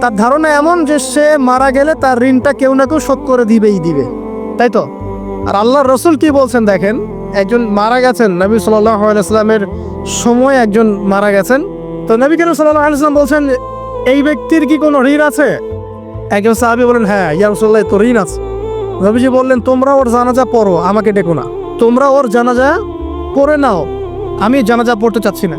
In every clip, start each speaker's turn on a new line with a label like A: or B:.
A: তার ধারণা এমন যে সে মারা গেলে তার ঋণটা কেউ না কেউ শোধ করে দিবেই দিবে। তাই তো? আর আল্লাহ রসুল কি বলছেন দেখেন? একজন মারা গেছেন, নবী সাল্লাহ সময় একজন মারা গেছেন। তো নবী কেন আলাইসলাম বলছেন, এই ব্যক্তির কি কোনো ঋণ আছে? একজন সাহাবি বলেন হ্যাঁ ইয়া রসুল্লাহ তো ঋণ আছে। নবীজি বললেন, তোমরা ওর জানাজা পড়ো, আমাকে ডেকো না। তোমরা ওর জানাজা পড়ে নাও। আমি জানাজা পড়তে চাচ্ছি না।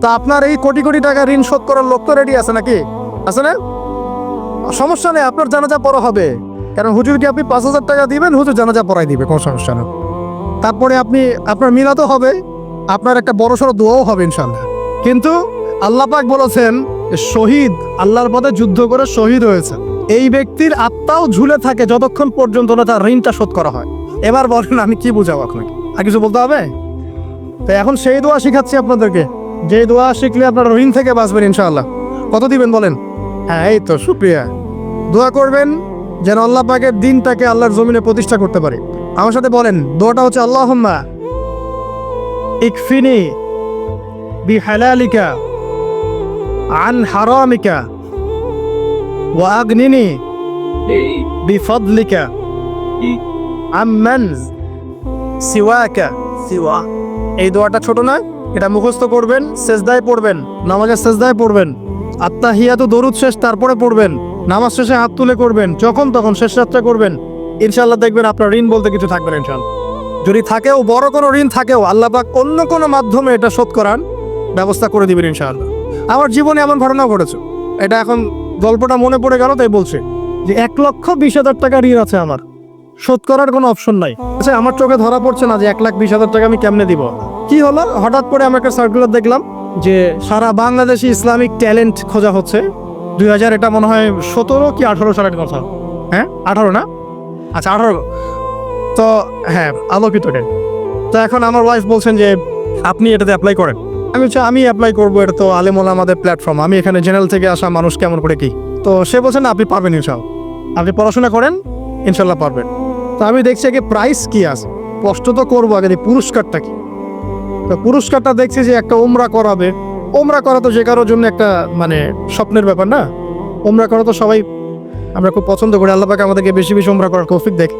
A: তা আপনার এই কোটি কোটি টাকা ঋণ শোধ করার লোক তো রেডি আছে নাকি? আছে না? সমস্যা নেই, আপনার জানাজা পড়া হবে। কারণ হুজুরকে আপনি পাঁচ হাজার টাকা দিবেন? হুজুর জানাজা পড়াই দিবে, কোনো সমস্যা না। তারপরে আপনি, আপনার মিলাতো হবে, আপনার একটা বড় সড়ো দোয়াও হবে ইনশাল্লাহ কিন্তু আল্লাহ পাক বলেছেন শহীদ, আল্লাহর পথে যুদ্ধ করে শহীদ হয়েছে। এই ব্যক্তির আত্মাও ঝুলে থাকে যতক্ষণ পর্যন্ত না তার ঋণটা শোধ করা হয়। এবার বলেন, আমি কি বুঝাবো আপনাকে? আর কিছু বলতে হবে? তো এখন সেই দোয়া শিখাচ্ছি আপনাদেরকে। যে দোয়া শিখলে আপনার ঋণ থেকে বাঁচবেন ইনশাআল্লাহ। কত দিবেন বলেন? হ্যাঁ এই তো সুপ্রিয়া দোয়া করবেন যেন আল্লাহ পাকের দিনটাকে আল্লাহর জমিনে প্রতিষ্ঠা করতে পারে। আমার সাথে বলেন দোয়াটা হচ্ছে আল্লাহ ইকফিনি বি হালালিকা আন হারামিকা ওয়া আগনিনি বিফদলিকা আম্মান সিওয়াকা। সিওয়া। এই দোয়াটা ছোট না? এটা মুখস্থ করবেন সেজদায় পড়বেন, নামাজের সেজদায় পড়বেন। আত্মা তো দরুদ শেষ, তারপরে পড়বেন। নামাজ শেষে হাত তুলে করবেন, যখন তখন শেষ যাত্রা করবেন। ইনশাল্লাহ দেখবেন আপনার ঋণ বলতে কিছু থাকবে না ইনশাল্লাহ যদি থাকেও, বড় কোনো ঋণ থাকেও, আল্লাহ পাক অন্য কোনো মাধ্যমে এটা শোধ করার ব্যবস্থা করে দিবেন ইনশাআল্লাহ। আমার জীবনে এমন ঘটনা ঘটেছে। এটা এখন গল্পটা মনে পড়ে গেল, তাই বলছে। যে এক লক্ষ বিশ হাজার টাকা ঋণ আছে আমার। শোধ করার কোনো অপশন নাই। আচ্ছা আমার চোখে ধরা পড়ছে না যে এক লাখ বিশ হাজার টাকা আমি কেমনে দিব? কি হলো? হঠাৎ করে আমি একটা সার্কুলার দেখলাম যে সারা বাংলাদেশি ইসলামিক ট্যালেন্ট খোঁজা হচ্ছে। দুই হাজার এটা মনে হয় সতেরো কি আঠারো সালের কথা। হ্যাঁ? আঠারো না? আচ্ছা আঠারো। তো হ্যাঁ আলোকিত ডেট তো এখন আমার ওয়াইফ বলছেন যে আপনি এটাতে অ্যাপ্লাই করেন। আমি হচ্ছে আমি অ্যাপ্লাই করব, এটা তো আলেমোলা আমাদের প্ল্যাটফর্ম আমি এখানে জেনারেল থেকে আসা মানুষ কেমন করে কি? তো সে বলছেন আপনি পারবেন ইনশাল্লাহ আপনি পড়াশোনা করেন ইনশাল্লাহ পারবেন। তো আমি দেখছি আগে প্রাইস কি আছে? কষ্ট তো করব, আগে পুরস্কারটা কি? তো পুরস্কারটা দেখছি যে একটা ওমরা করাবে। ওমরা করা তো যে কারোর জন্য একটা মানে স্বপ্নের ব্যাপার না? ওমরা করা তো সবাই, আমরা খুব পছন্দ করি। আল্লাহ পাকে আমাদেরকে বেশি বেশি ওমরা করার কৌফিক দেখ।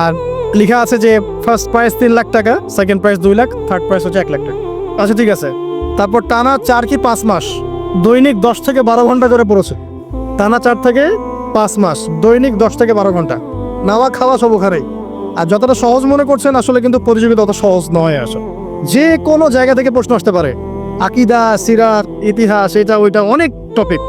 A: আর লেখা আছে যে ফার্স্ট প্রাইস তিন লাখ টাকা সেকেন্ড প্রাইস দুই লাখ থার্ড প্রাইস হচ্ছে এক লাখ টাকা। আচ্ছা ঠিক আছে। তারপর টানা চার কি পাঁচ মাস? দৈনিক দশ থেকে বারো ঘণ্টা করে পড়েছে। টানা চার থেকে পাঁচ মাস, দৈনিক দশ থেকে বারো ঘণ্টা। নাওয়া খাওয়া সব ওখানেই। আর যতটা সহজ মনে করছেন, আসলে কিন্তু প্রতিযোগিতা অত সহজ নয় আসলে। যে কোনো জায়গা থেকে প্রশ্ন আসতে পারে। আকিদা, সিরাত, ইতিহাস, এটা, ওইটা, অনেক টপিক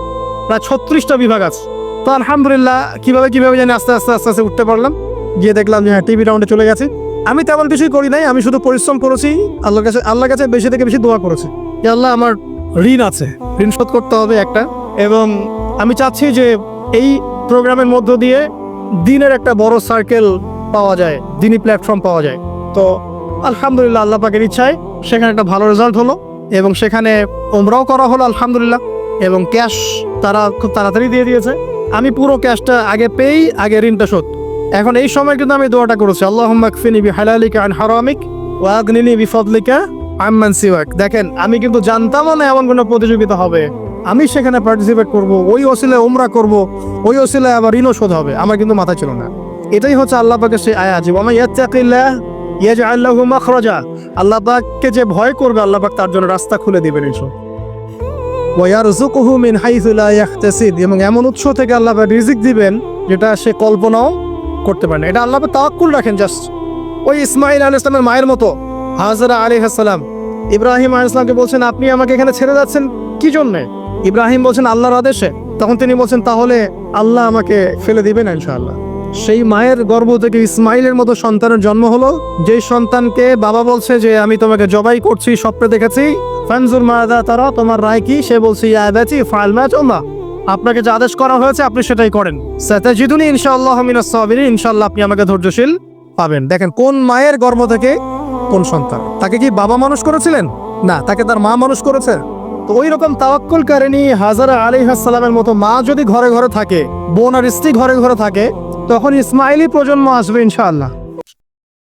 A: প্রায় ছত্রিশটা বিভাগ আছে। তো আলহামদুলিল্লাহ, কীভাবে কীভাবে জানি আস্তে আস্তে আস্তে আস্তে উঠতে পারলাম। গিয়ে দেখলাম যে হ্যাঁ টিভি রাউন্ডে চলে গেছে। আমি তেমন কিছুই করি নাই, আমি শুধু পরিশ্রম করেছি। আল্লাহর কাছে আল্লাহর কাছে বেশি থেকে বেশি দোয়া করেছি। যে আল্লাহ, আমার ঋণ আছে। ঋণ শোধ করতে হবে একটা। এবং আমি চাচ্ছি যে এই প্রোগ্রামের মধ্য দিয়ে দিনের একটা বড় সার্কেল পাওয়া যায় দিনই প্ল্যাটফর্ম পাওয়া যায়। তো আলহামদুলিল্লাহ আল্লাহ পাকের ইচ্ছায় সেখানে একটা ভালো রেজাল্ট হলো এবং সেখানে ওমরাও করা হলো আলহামদুলিল্লাহ এবং ক্যাশ তারা খুব তাড়াতাড়ি দিয়ে দিয়েছে। আমি পুরো ক্যাশটা আগে পেয়েই আগে ঋণটা শোধ। এখন এই সময় কিন্তু আমি দোয়াটা করেছি আল্লাহ বি হারামিক ওয়াগনিনি দেখেন, আমি কিন্তু জানতামও না এমন কোনো প্রতিযোগিতা হবে। আমি সেখানে পার্টিসিপেট করব, ওই ওসিলায় ওমরা করব, ওই ওসিলায় আবার ঋণও শোধ হবে। আমার কিন্তু মাথায় ছিল না। এটাই হচ্ছে আল্লাহ পাকের সেই আয়াত যে, ওয়ামা ইয়াত্তাকিল্লাহ ইয়াজআল লাহু মাখরাজা। আল্লাহ যে ভয় করবে, আল্লাহ পাক তার জন্য রাস্তা খুলে দিবেন ইনশাআল্লাহ। ওয়ারজুকুহু মিন এবং এমন উৎস থেকে আল্লাহ পাক রিজিক দিবেন, যেটা সে কল্পনাও করতে পারে না। এটা আল্লাহ তাওয়াক্কুল রাখেন জাস্ট। ওই ইসমাইল আল ইসলামের মায়ের মতো, হাজরা আলী হাসালাম ইব্রাহিম আল ইসলামকে বলছেন, আপনি আমাকে এখানে ছেড়ে যাচ্ছেন কি জন্যে? ইব্রাহিম বলছেন, আল্লাহর আদেশে। তখন তিনি বলছেন, তাহলে আল্লাহ আমাকে ফেলে দিবেন ইনশাআল্লাহ। সেই মায়ের গর্ভ থেকে ইসমাইলের মতো সন্তানের জন্ম হলো। যেই সন্তানকে বাবা বলছে যে, আমি তোমাকে জবাই করছি, স্বপ্নে দেখেছি। ফানজুর মাদা তারা, তোমার রায় কি? সে বলছে, ইয়া ফাইল ম্যাচ ওমা আপনাকে যে আদেশ করা হয়েছে, আপনি সেটাই করেন। সাতাজিদুনি ইনশাআল্লাহ মিনাস সাবিরিন, ইনশাআল্লাহ আপনি আমাকে ধৈর্যশীল পাবেন। দেখেন, কোন মায়ের গর্ভ থেকে কোন সন্তান? তাকে কি বাবা মানুষ করেছিলেন? না, তাকে তার মা মানুষ করেছে। তো ওই রকম তাওয়াক্কুল কারেনি হাজারা আলী সালামের মতো মা যদি ঘরে ঘরে থাকে, বোন আর স্ত্রী ঘরে ঘরে থাকে তখন ইসমাইলি প্রজন্ম আসবে ইনশাআল্লাহ।